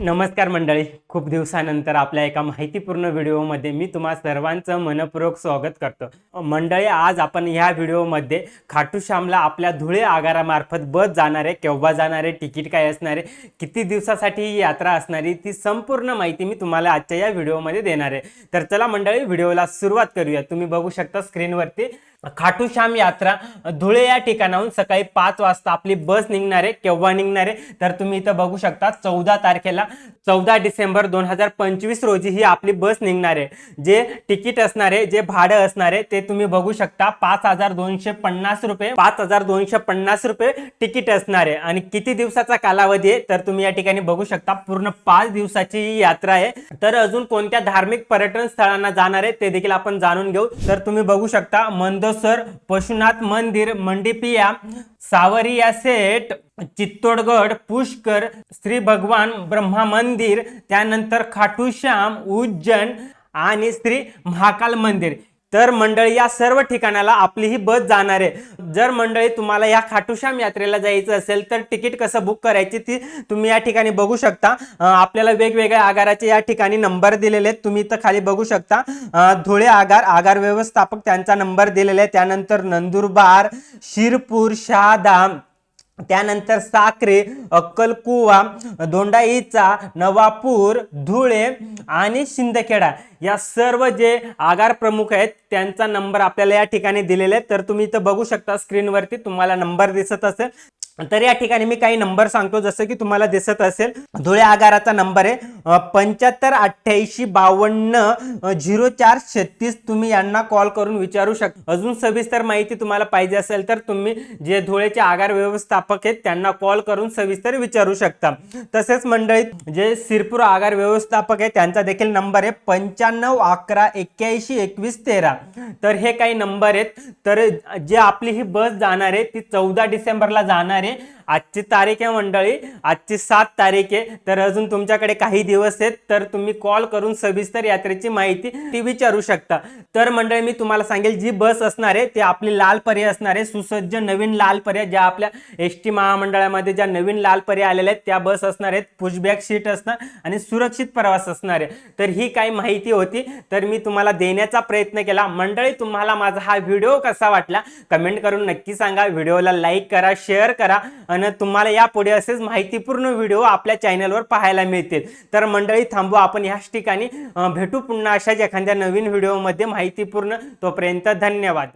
नमस्कार मंडळी. खूप दिवसानंतर आपल्या एका माहितीपूर्ण व्हिडिओमध्ये मी तुम्हा सर्वांचं मनपूर्वक स्वागत करतो. मंडळी आज आपण ह्या व्हिडिओमध्ये खाटू श्यामला आपल्या धुळे आगारामार्फत बस जाणारे केव्हा जाणारे तिकीट काय असणारे किती दिवसासाठी ही यात्रा असणारी ती संपूर्ण माहिती मी तुम्हाला आजच्या या व्हिडिओमध्ये देणार आहे. तर चला मंडळी व्हिडिओला सुरुवात करूया. तुम्ही बघू शकता स्क्रीनवरती खाटूश्याम यात्रा धुळे या ठिकाणाहून सकाळी पाच वाजता आपली बस निघणार आहे केव्हा निघणार आहे तर तुम्ही इथं बघू शकता चौदा तारखेला चौदा डिसेंबर दोन हजार पंचवीस रोजी ही आपली बस निघणार आहे जे तिकीट असणार आहे जे भाडं असणार आहे ते तुम्ही बघू शकता. पाच हजार दोनशे पन्नास रुपये पाच हजार दोनशे पन्नास रुपये तिकीट असणार. आहे आणि किती दिवसाचा कालावधी आहे तर तुम्ही या ठिकाणी बघू शकता. पूर्ण पाच दिवसाची ही यात्रा आहे. तर अजून कोणत्या धार्मिक पर्यटन स्थळांना जाणार आहे ते देखील आपण जाणून घेऊ. तर तुम्ही बघू शकता मंदोसर पशुनाथ मंदिर मंडिपिया सावरिया सेट चित्तोडगड पुष्कर श्री भगवान ब्रह्मा मंदिर त्यानंतर खाटूश्याम उज्जैन आणि श्री महाकाल मंदिर. तर मंडळी या सर्व ठिकाणाला आपली ही बस जाणार आहे. जर मंडळी तुम्हाला या खाटूश्याम यात्रेला जायचं असेल तर तिकीट कसं बुक करायची ती तुम्ही या ठिकाणी बघू शकता. आपल्याला वेगवेगळ्या आगाराचे या ठिकाणी नंबर दिलेले आहेत. तुम्ही इथं खाली बघू शकता. धुळे आगार आगार व्यवस्थापक त्यांचा नंबर दिलेला आहे. त्यानंतर नंदुरबार शिरपूर शहादा त्यानंतर साक्रे अक्कलकुवा दोंडाईचा नवापूर धुळे आणि शिंदखेडा या सर्व जे आगार प्रमुख आहेत त्यांचा नंबर आपल्याला या ठिकाणी दिलेला आहे. तर तुम्ही इथं बघू शकता स्क्रीनवरती तुम्हाला नंबर दिसत असेल. तर या ठिकाणी मी काही नंबर सांगतो जसं की तुम्हाला दिसत असेल धुळे आगाराचा नंबर आहे. पंच्याहत्तर अठ्ठ्याऐंशी बावन्न झिरो चार छत्तीस तुम्ही यांना कॉल करून विचारू शकता अजून सविस्तर माहिती तुम्हाला पाहिजे असेल तर तुम्ही जे धुळेचे आगार व्यवस्थापक आहेत त्यांना कॉल करून सविस्तर विचारू शकता. तसेच मंडळीत जे सिरपूर आगार व्यवस्थापक आहे त्यांचा देखील नंबर आहे पंच्याण्णव अकरा एक्क्याऐंशी एकवीस तेरा. तर हे काही नंबर आहेत. तर जे आपली ही बस जाणार आहे ती चौदा डिसेंबरला जाणार आहे. ¿eh? आजची तारीख आहे मंडळी. आजची सात तारीख आहे. तर अजून तुमच्याकडे काही दिवस आहेत तर तुम्ही कॉल करून सविस्तर यात्रेची माहिती ती विचारू शकता. तर मंडळी मी तुम्हाला सांगेल जी बस असणार आहे ती आपली लाल पर्याय असणार आहे. सुसज्ज नवीन लाल पर्याय ज्या आपल्या एस टी महामंडळामध्ये ज्या नवीन लाल पर्याय आलेल्या आहेत त्या बस असणार आहेत. पुशबॅक सीट असणार आणि सुरक्षित प्रवास असणार आहे. तर ही काही माहिती होती. तर मी तुम्हाला देण्याचा प्रयत्न केला. मंडळी तुम्हाला माझा हा व्हिडिओ कसा वाटला? कमेंट करून नक्की सांगा. व्हिडिओला लाईक करा शेअर करा आणि तुम्हाला यापुढे असेच माहितीपूर्ण व्हिडिओ आपल्या चॅनलवर पाहायला मिळतील. तर मंडळी थांबू आपण ह्याच ठिकाणी भेटू पुन्हा अशाच एखाद्या नवीन व्हिडिओमध्ये माहितीपूर्ण. तोपर्यंत धन्यवाद.